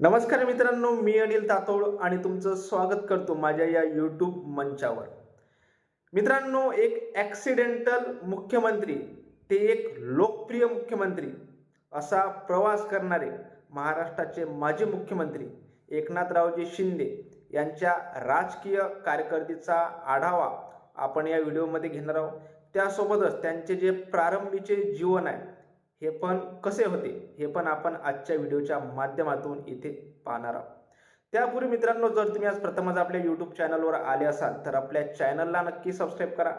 नमस्कार मित्रांनो मी अनिल तातोड आणि तुमचं स्वागत करतो माझ्या या यूट्यूब मंचावर. मित्रांनो एक ॲक्सिडेंटल मुख्यमंत्री ते एक लोकप्रिय मुख्यमंत्री असा प्रवास करणारे महाराष्ट्राचे माजी मुख्यमंत्री एकनाथरावजी शिंदे यांच्या राजकीय कारकिर्दीचा आढावा आपण या व्हिडिओमध्ये घेणार आहोत. त्यासोबतच त्यांचे जे प्रारंभीचे जीवन आहे हे पण कसे होते? हे पण आपण आजच्या व्हिडिओच्या माध्यमातून इथे पाहणार आहोत. त्यापूर्वी मित्रांनो जर तुम्ही आज प्रथमच आपल्या यूट्यूब चॅनलवर आले असाल तर आपल्या चॅनलला नक्की सबस्क्राईब करा.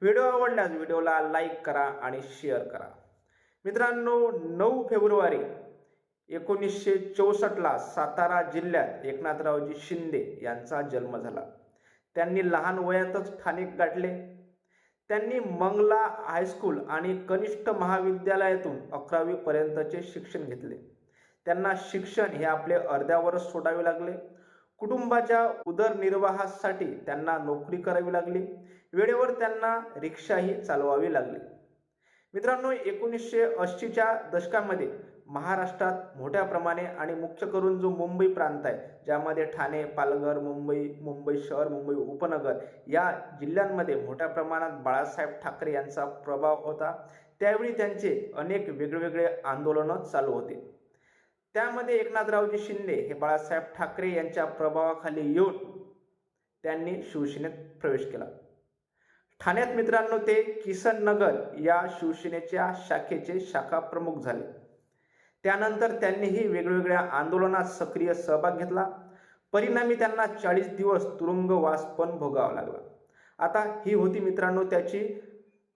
व्हिडिओ आवडल्यास व्हिडिओला लाईक करा आणि शेअर करा. मित्रांनो नऊ फेब्रुवारी एकोणीसशे चौसष्टला सातारा जिल्ह्यात एकनाथरावजी शिंदे यांचा जन्म झाला. त्यांनी लहान वयातच ठाणे गाठले. त्यांनी मंगला हायस्कूल आणि कनिष्ठ महाविद्यालयातून अकरावी पर्यंतचे शिक्षण घेतले. त्यांना शिक्षण हे आपले अर्ध्यावरच सोडावे लागले. कुटुंबाच्या उदरनिर्वाहासाठी त्यांना नोकरी करावी लागली. वेळेवर त्यांना रिक्षाही चालवावी लागली. मित्रांनो एकोणीसशे ऐंशीच्या दशकामध्ये महाराष्ट्रात मोठ्या प्रमाणे आणि मुख्य करून जो मुंबई प्रांत आहे ज्यामध्ये ठाणे पालघर मुंबई मुंबई शहर मुंबई उपनगर या जिल्ह्यांमध्ये मोठ्या प्रमाणात बाळासाहेब ठाकरे यांचा प्रभाव होता. त्यावेळी त्यांचे अनेक वेगवेगळे आंदोलनं चालू होते. त्यामध्ये एकनाथरावजी शिंदे हे बाळासाहेब ठाकरे यांच्या प्रभावाखाली येऊन त्यांनी शिवसेनेत प्रवेश केला. ठाण्यात मित्रांनो ते किसन नगर या शिवसेनेच्या शाखेचे शाखा प्रमुख झाले. त्यानंतर त्यांनीही वेगवेगळ्या आंदोलनात सक्रिय सहभाग घेतला. परिणामी त्यांना चाळीस दिवस तुरुंगवास पण भोगावा लागला. आता ही होती मित्रांनो त्याची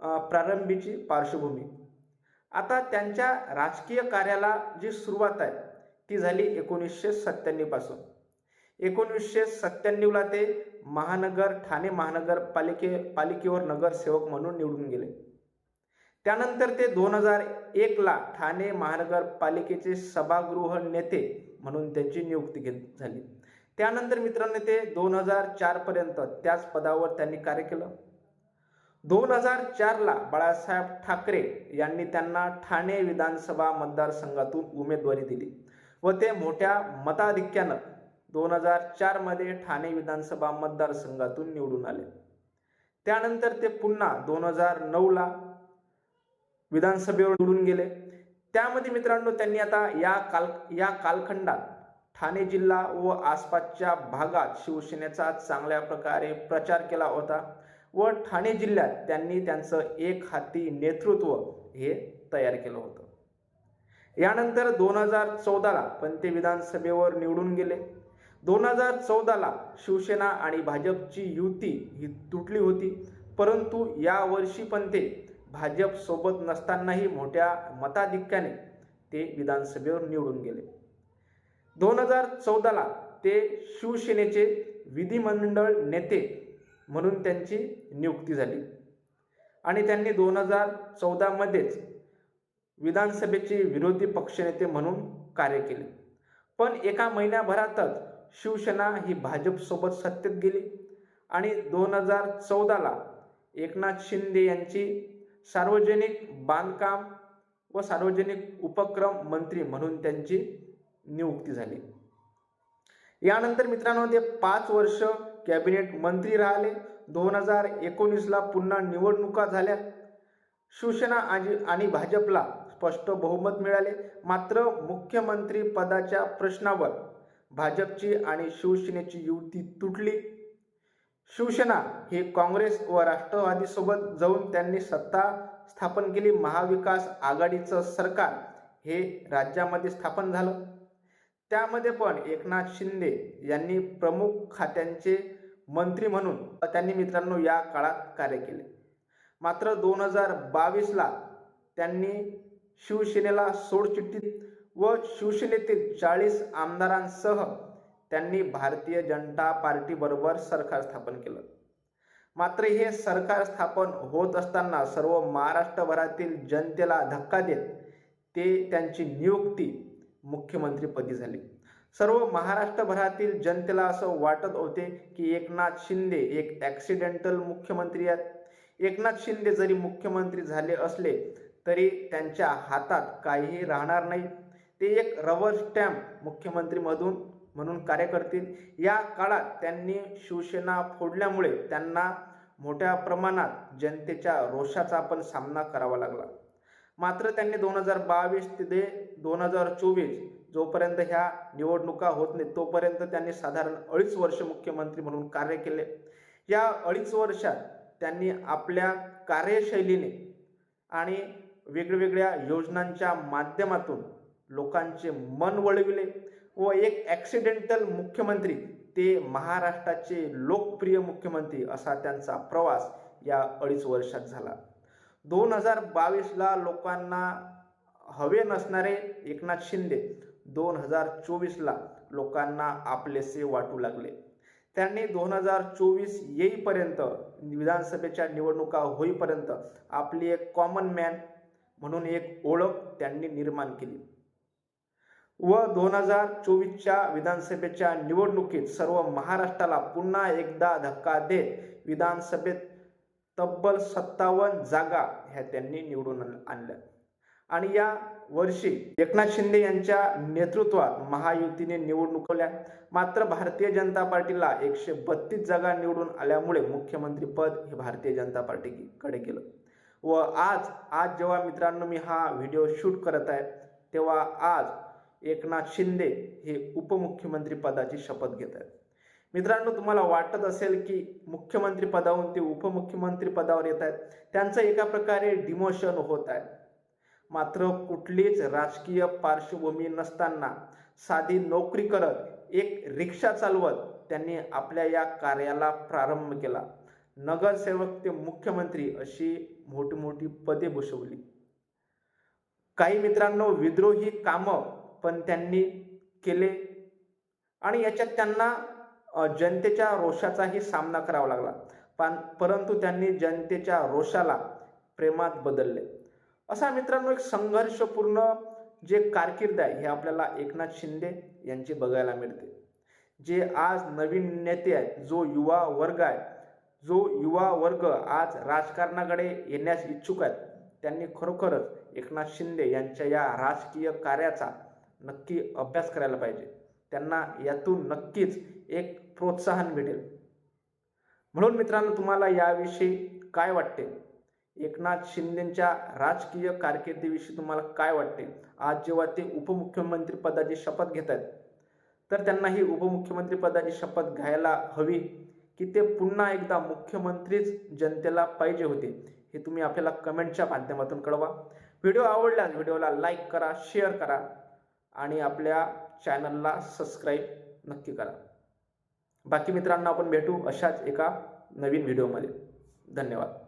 प्रारंभीची पार्श्वभूमी. आता त्यांच्या राजकीय कार्याला जी सुरुवात आहे ती झाली एकोणीसशे सत्त्याण्णवपासून. एकोणीसशे सत्त्याण्णवला ते महानगर ठाणे महानगर पालिके पालिकेवर नगरसेवक म्हणून निवडून गेले. त्यानंतर ते दोन हजार एकला ठाणे महानगरपालिकेचे सभागृह नेते म्हणून त्यांची नियुक्ती घेत झाली. त्यानंतर मित्रांनो ते दोन हजार चारपर्यंत त्याच पदावर त्यांनी कार्य केलं. दोन हजार चारला बाळासाहेब ठाकरे यांनी त्यांना ठाणे विधानसभा मतदारसंघातून उमेदवारी दिली व ते मोठ्या मताधिक्यानं दोन हजार चारमध्ये ठाणे विधानसभा मतदारसंघातून निवडून आले. त्यानंतर ते पुन्हा दोन हजार नऊला विधानसभेवर निवडून गेले. त्यामध्ये मित्रांनो त्यांनी आता या काल या कालखंडात ठाणे जिल्हा व आसपासच्या भागात शिवसेनेचा चांगल्या प्रकारे प्रचार केला होता व ठाणे जिल्ह्यात त्यांनी त्यांचं एक हाती नेतृत्व हे तयार केलं होतं. यानंतर दोन हजार चौदाला पण ते विधानसभेवर निवडून गेले. दोन हजार चौदाला शिवसेना आणि भाजपची युती ही तुटली होती परंतु यावर्षी पण ते भाजपसोबत नसतानाही मोठ्या मताधिक्याने ते विधानसभेवर निवडून गेले. दोन हजार चौदाला ते शिवसेनेचे विधिमंडळ नेते म्हणून त्यांची नियुक्ती झाली. आणि त्यांनी दोन हजार चौदामध्येच विधानसभेचे विरोधी पक्षनेते म्हणून कार्य केले. पण एका महिन्याभरातच शिवसेना ही भाजपसोबत सत्तेत गेली. आणि दोन हजार चौदाला एकनाथ शिंदे यांची सार्वजनिक बांधकाम व सार्वजनिक उपक्रम मंत्री म्हणून त्यांची नियुक्ती झाली. यानंतर मित्रांनो ते पाच वर्ष कॅबिनेट मंत्री राहिले. दोन हजार एकोणीसला पुन्हा निवडणुका झाल्या. शिवसेना आणि आणि भाजपला स्पष्ट बहुमत मिळाले. मात्र मुख्यमंत्री पदाच्या प्रश्नावर भाजपची आणि शिवसेनेची युती तुटली. शिवसेना ही काँग्रेस व राष्ट्रवादीसोबत जाऊन त्यांनी सत्ता स्थापन केली. महाविकास आघाडीचं सरकार हे राज्यामध्ये स्थापन झालं. त्यामध्ये पण एकनाथ शिंदे यांनी प्रमुख खात्यांचे मंत्री म्हणून त्यांनी मित्रांनो या काळात कार्य केले. मात्र दोन हजार बावीसला त्यांनी शिवसेनेला सोडचिठ्ठीत व शिवसेनेतील चाळीस आमदारांसह त्यांनी भारतीय जनता पार्टीबरोबर सरकार स्थापन केलं. मात्र हे सरकार स्थापन होत असताना सर्व महाराष्ट्रभरातील जनतेला धक्का देत ते त्यांची नियुक्ती मुख्यमंत्रीपदी झाली. सर्व महाराष्ट्रभरातील जनतेला असं वाटत होते की एकनाथ शिंदे एक ॲक्सिडेंटल मुख्यमंत्री आहेत. एकनाथ शिंदे जरी मुख्यमंत्री झाले असले तरी त्यांच्या हातात काहीही राहणार नाही. ते एक रबर स्टॅम्प मुख्यमंत्रीमधून म्हणून कार्य करतील. या काळात त्यांनी शिवसेना फोडल्यामुळे त्यांना मोठ्या प्रमाणात जनतेच्या रोषाचा पण सामना करावा लागला. मात्र त्यांनी दोन हजार बावीस ते दोन हजार चोवीस जोपर्यंत ह्या निवडणुका होत नाही तोपर्यंत त्यांनी साधारण अडीच वर्ष मुख्यमंत्री म्हणून कार्य केले. या अडीच वर्षात त्यांनी आपल्या कार्यशैलीने आणि वेगवेगळ्या योजनांच्या माध्यमातून लोकांचे मन वळविले. व एक ॲक्सिडेंटल मुख्यमंत्री ते महाराष्ट्राचे लोकप्रिय मुख्यमंत्री असा त्यांचा प्रवास या अडीच वर्षात झाला. दोन हजार बावीसला लोकांना हवे नसणारे एकनाथ शिंदे दोन हजार चोवीसला लोकांना आपलेसे वाटू लागले. त्यांनी दोन हजार चोवीस येईपर्यंत विधानसभेच्या निवडणुका होईपर्यंत आपली एक कॉमन मॅन म्हणून एक ओळख त्यांनी निर्माण केली. व दोन हजार चोवीसच्या विधानसभेच्या निवडणुकीत सर्व महाराष्ट्राला पुन्हा एकदा धक्का देत विधानसभेत तब्बल सत्तावन्न जागा ह्या त्यांनी निवडून आण- आणल्या. आणि या वर्षी एकनाथ शिंदे यांच्या नेतृत्वात महायुतीने निवडणुकवल्या मात्र भारतीय जनता पार्टीला एकशे बत्तीस जागा निवडून आल्यामुळे मुख्यमंत्री पद हे भारतीय जनता पार्टीकडे गेलं. व आज आज जेव्हा मित्रांनो मी हा व्हिडिओ शूट करत आहे तेव्हा आज एकनाथ शिंदे हे उपमुख्यमंत्री पदाची शपथ घेत आहेत. मित्रांनो तुम्हाला वाटत असेल की मुख्यमंत्री पदावरून ते उपमुख्यमंत्री पदावर येत आहेत. त्यांचं एका प्रकारे डिमोशन होत आहे. मात्र कुठलीच राजकीय पार्श्वभूमी नसताना साधी नोकरी करत एक रिक्षा चालवत त्यांनी आपल्या या कार्याला प्रारंभ केला. नगरसेवक ते मुख्यमंत्री अशी मोठी मोठी पदे भूषवली. काही मित्रांनो विद्रोही कामं पण त्यांनी केले. आणि याच्यात त्यांना जनतेच्या रोषाचाही सामना करावा लागला. पण परंतु त्यांनी जनतेच्या रोषाला प्रेमात बदलले. असा मित्रांनो एक संघर्षपूर्ण जे कारकीर्द आहे हे आपल्याला एकनाथ शिंदे यांची बघायला मिळते. जे आज नवीन नेते आहेत जो युवा वर्ग आहे जो युवा वर्ग आज राजकारणाकडे येण्यास इच्छुक आहेत त्यांनी खरोखरच एकनाथ शिंदे यांच्या या राजकीय कार्याचा नक्की अभ्यास करायला पाहिजे. त्यांना यातून नक्कीच एक प्रोत्साहन भेटेल. म्हणून मित्रांनो तुम्हाला याविषयी काय वाटते? एकनाथ शिंदेच्या राजकीय कारकिर्दीविषयी तुम्हाला काय वाटते? आज जेव्हा ते उपमुख्यमंत्री पदाची शपथ घेत आहेत तर त्यांना ही उपमुख्यमंत्री पदाची शपथ घ्यायला हवी की ते पुन्हा एकदा मुख्यमंत्रीच जनतेला पाहिजे होते हे तुम्ही आपल्याला कमेंटच्या माध्यमातून कळवा. व्हिडिओ आवडल्यास व्हिडिओला लाईक करा शेअर करा. आणि आपल्या चॅनलला सबस्क्राईब नक्की करा. बाकी मित्रांना आपण भेटू अशाच एका नवीन व्हिडिओमध्ये. धन्यवाद.